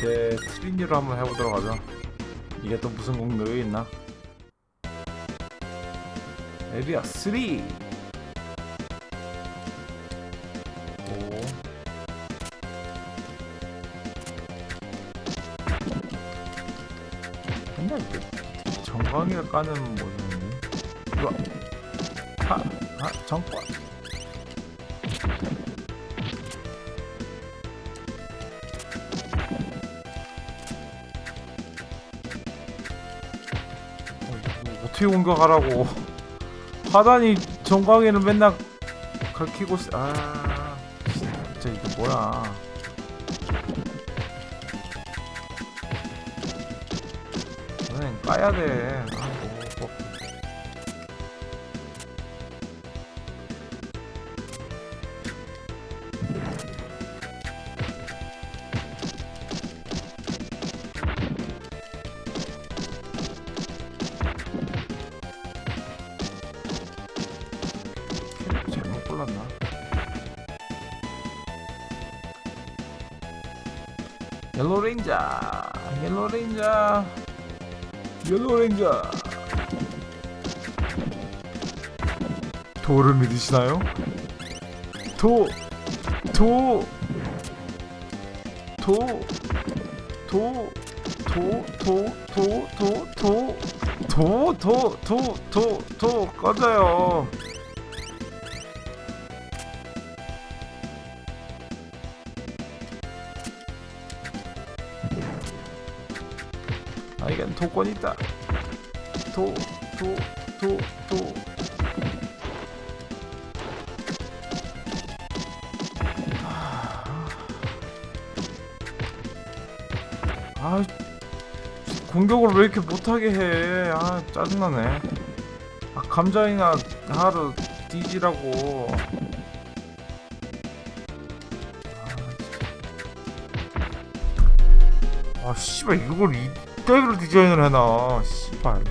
이제 트리니로 한번 해보도록 하죠. 이게 또 무슨 공격이 있나? 에리아 3! 오. 이게 정광이가 까는 모습이 이거 하, 하, 정광 어, 어떻게 공격하라고. 하다니 정광이는 맨날 걸키고 있- 아 진짜 이게 뭐야. 너는 까야 돼 옐로 레인저 옐로 레인저 옐로 레인저 도를 믿으시나요? 도! 도! 도! 도! 도! 도! 도! 도! 도! 도! 도! 도! 도! 도! 꺼져요 아 이건 도권 있다. 도 도 도 도. 아. 공격을 왜 이렇게 못하게 해 아 짜증나네. 아 감자이나 하루 뒤지라고. 아 씨발 이걸 이 따위로 디자인을 해놔 씨발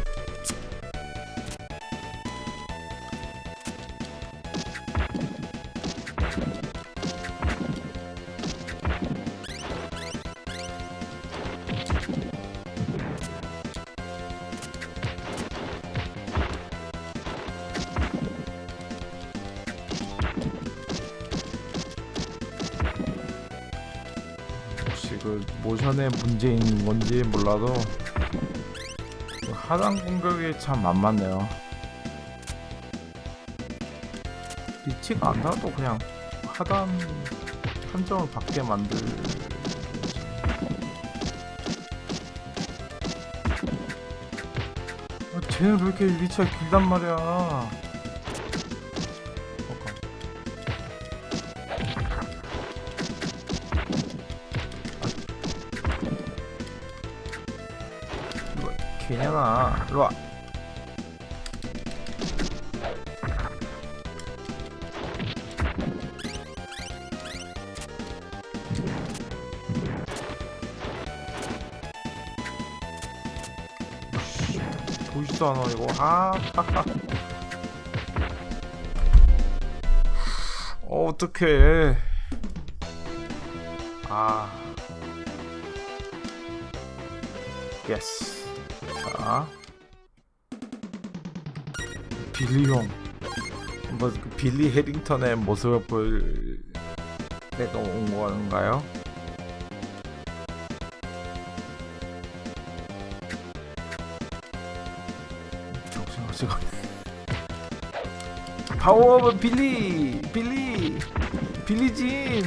문제인 건지 몰라도 그 하단 공격이 참 안 맞네요. 리치가 안 나도 그냥 하단 판정을 받게 만들. 아, 쟤는 왜 이렇게 리치가 길단 말이야. 개냐나 일로와 보이지도 않아 이거. 아 어, 어떡해. 아. 예스 자 빌리 형뭐 그 빌리 해링턴의 모습을 볼 때가 온 건가요? 정신없이 파워 오브 빌리 빌리 빌리진.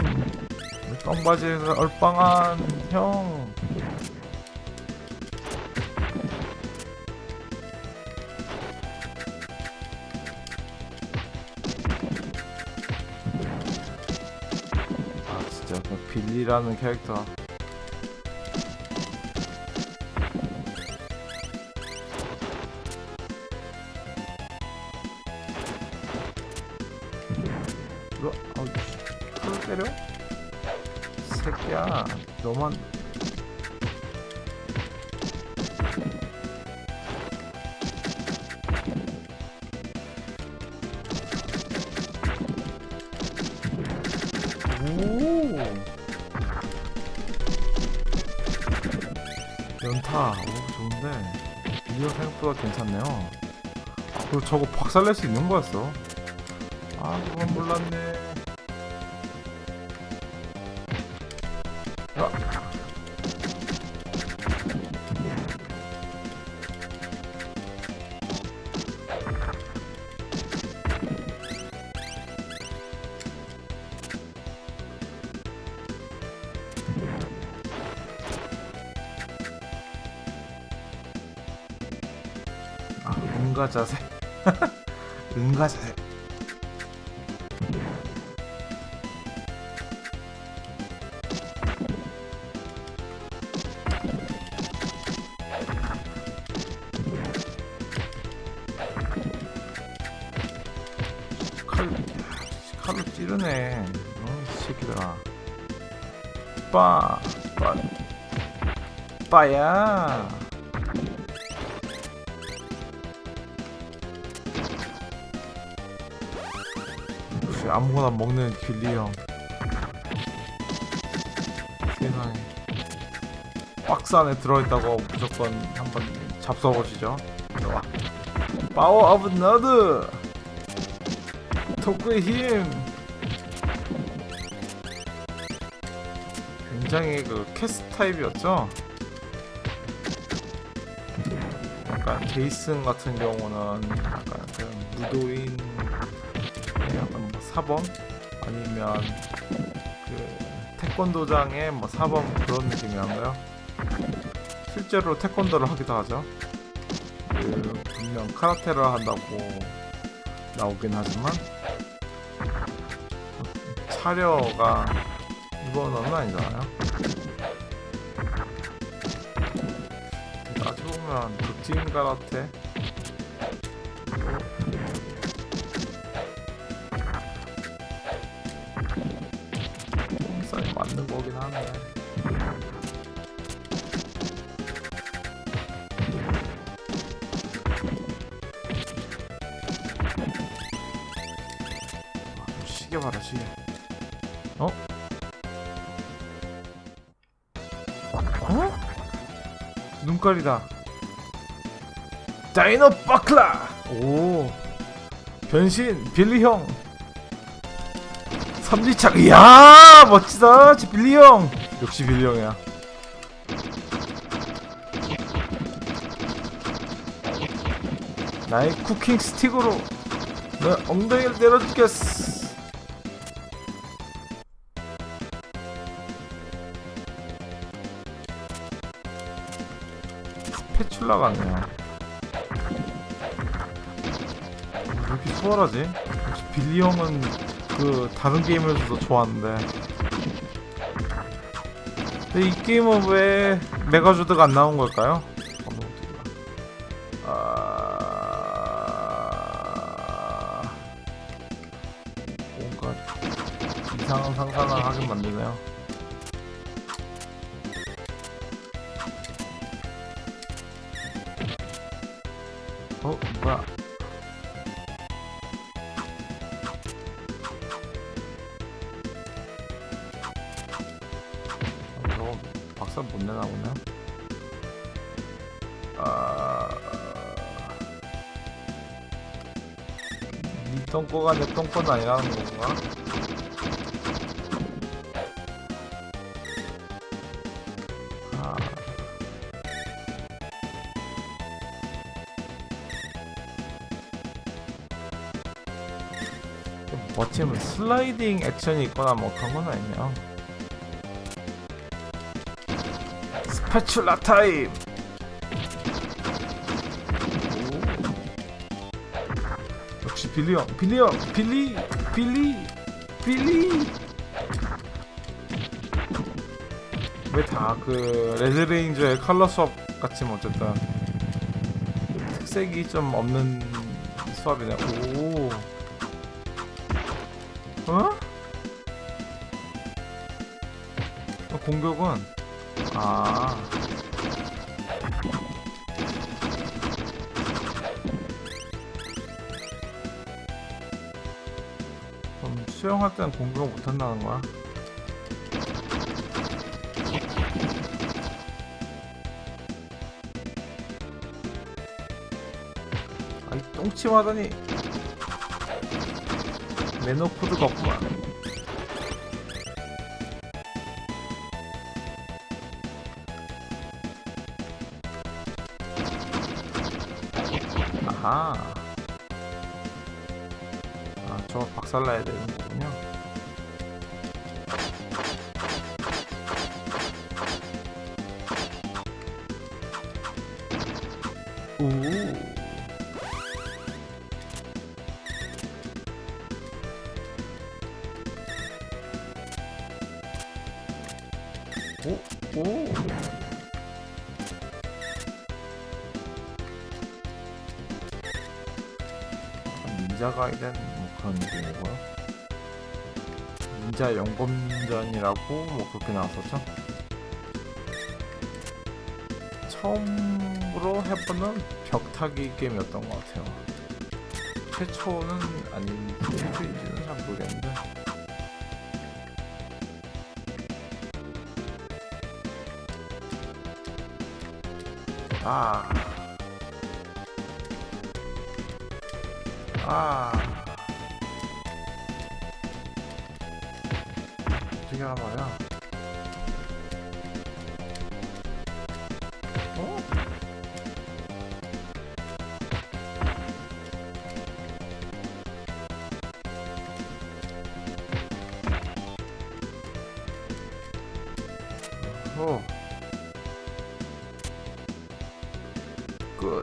똥바지에서 얼빵한 형 그 빌리라는 캐릭터 이거 아우 풀 때려? 새끼야 너만 생각보다 괜찮네요. 그리고 저거 박살낼 수 있는 거였어. 아, 그건 몰랐네. 자세. 응가 자세. 칼, 칼로 찌르네. 어, 이 새끼들아. 빠, 빠, 빠야. 아무거나 먹는 빌리 형. 세상에. 박스 안에 들어있다고 무조건 한번 잡숴보시죠. 좋아. 파워 오브 너드! 토크의 힘! 굉장히 그 캐스 타입이었죠? 약간 제이슨 같은 경우는 약간 그런 무도인 4번 아니면 그 태권도장의 뭐 4번 그런 느낌이란가요? 실제로 태권도를 하기도 하죠. 그 분명 카라테를 한다고 나오긴 하지만 차려가 이번은 아니잖아요. 나중에 보면 그 극진 카라테 거긴 하네. 아, 시계 봐라 시계. 어? 어? 눈깔이다. 다이노 바클라. 오. 변신 빌리 형. 삼지창. 이야 멋지다. 지 빌리 형. 역시 빌리 형이야. 나의 쿠킹 스틱으로 내 엉덩이를 내려주겠어. 패출라 같네요. 왜 이렇게 수월하지? 빌리 형은 그 다른 게임에서도 좋았는데. 근데 이 게임은 왜 메가조드가 안 나온 걸까요? 아... 뭔가 이상한 상상을 하게 만드네요. 어, 뭐야? 박살 못 보네. 아, 네 똥꼬가 내 똥꼬는 아니라는 건가? 아, 멋지면 슬라이딩 액션이 있거나 뭐 그런 건 아니네요. 파츌라 타임! 오. 역시 빌리 형, 빌리 형, 빌리, 빌리, 빌리! 왜 다 그 레드레인저의 컬러 수업 같이 뭐 어쨌든 특색이 좀 없는 수업이네. 오. 어? 어, 공격은 아. 그럼 수영할 때는 공격을 못 한다는 거야? 아이 똥치마다니 매너 코드가 없구만 아하. 아 박살나야 되는 거 닌자 영검전이라고 뭐 그렇게 나왔었죠. 처음으로 해보는 벽타기 게임이었던 것 같아요. 최초는 아닌지 최초인지는 잘 모르겠는데. 아. 아. 하는 말이야? 어? 어. 끝.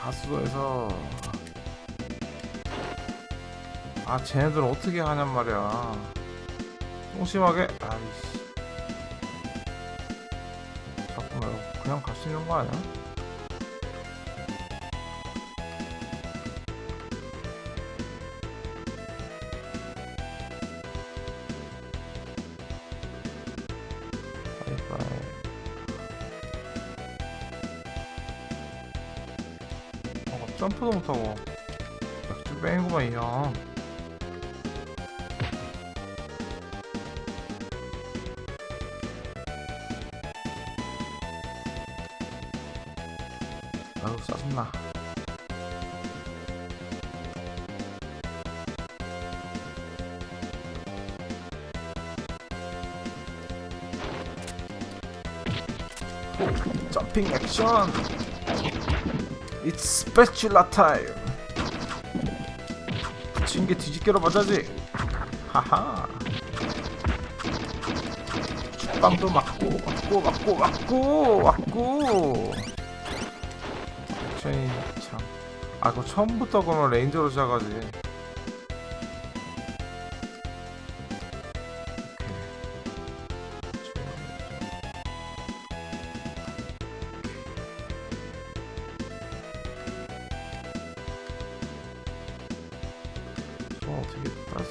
하수도에서 아 쟤네들 어떻게 하냔 말이야. 똥심하게 아이씨. 잠깐만 그냥 갈 수 있는 거 아니야? 어, 점프도 못하고 역시 뺑구만 이형 점핑 액션 It's spatula time. 붙인 게 뒤집개로 맞아지. 하하. 죽방도 맞고 맞고 맞고 맞고 맞고. 액션이 참아 그거 처음부터 그러면 레인저로 시작하지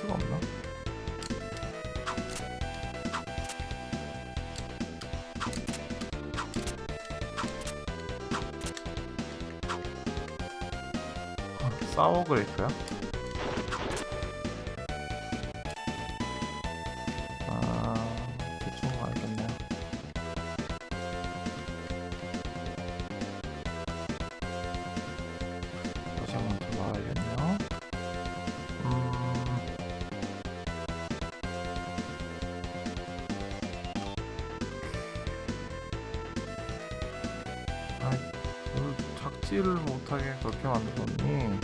수가 없나? 아, 사워 그레이프야? 착지를 못하게 그렇게 만들었니?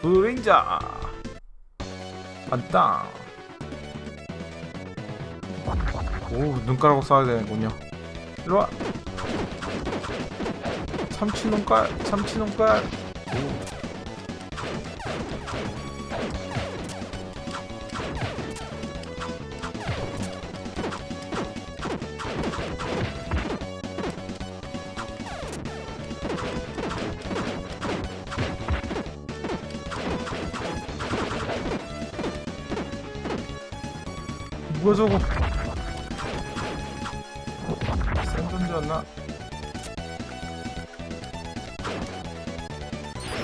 브레인자 안땅 오 눈가라고 써야 되는군요. 일로와. 참치 눈깔 참치 눈깔. 뭐야 저거? 생존자였나?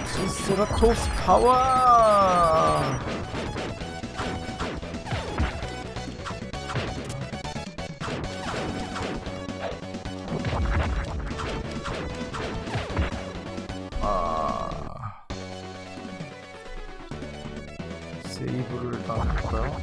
트리스라토스 파워 아 세이브를 일단 할까요?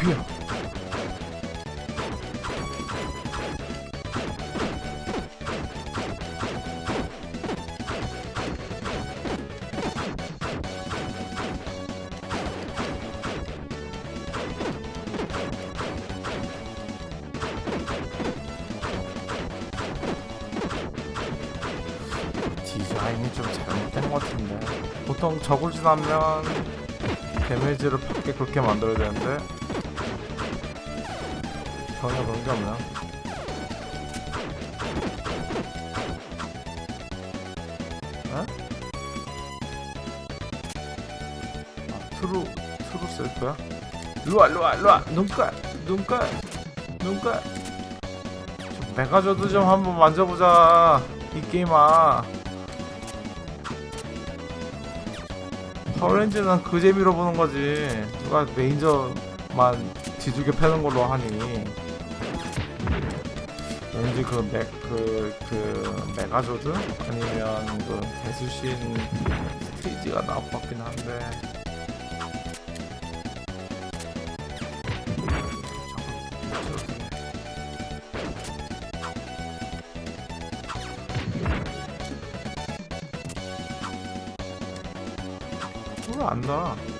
후야 디자인이 좀 잘못된 것 같은데. 보통 적을 지나면 데미지를 받게 그렇게 만들어야 되는데 전혀 그런 게 없나? 어? 아, 트루 트루 셀프야? 루아 루아 루아 눈깔 눈깔 눈깔 좀 메가저드 좀 한번 만져보자 이 게임아 파워렌즈는 그 재미로 보는 거지 누가 레인저만 뒤죽여 패는 걸로 하니 왠지 그 맥, 그, 그, 메가조드? 아니면 그, 대수신 스테이지가 나올 것 같긴 한데. 안다. 폭탄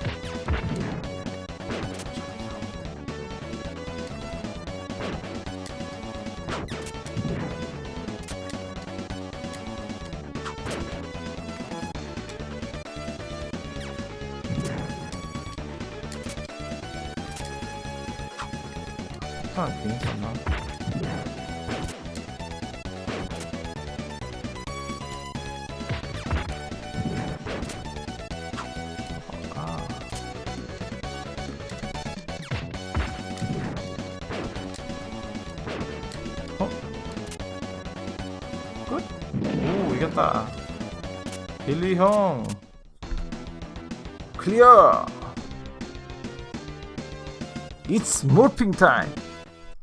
괜히 썼나? 아. 어? 끝? 오 이겼다 빌리 형 클리어 It's morphing time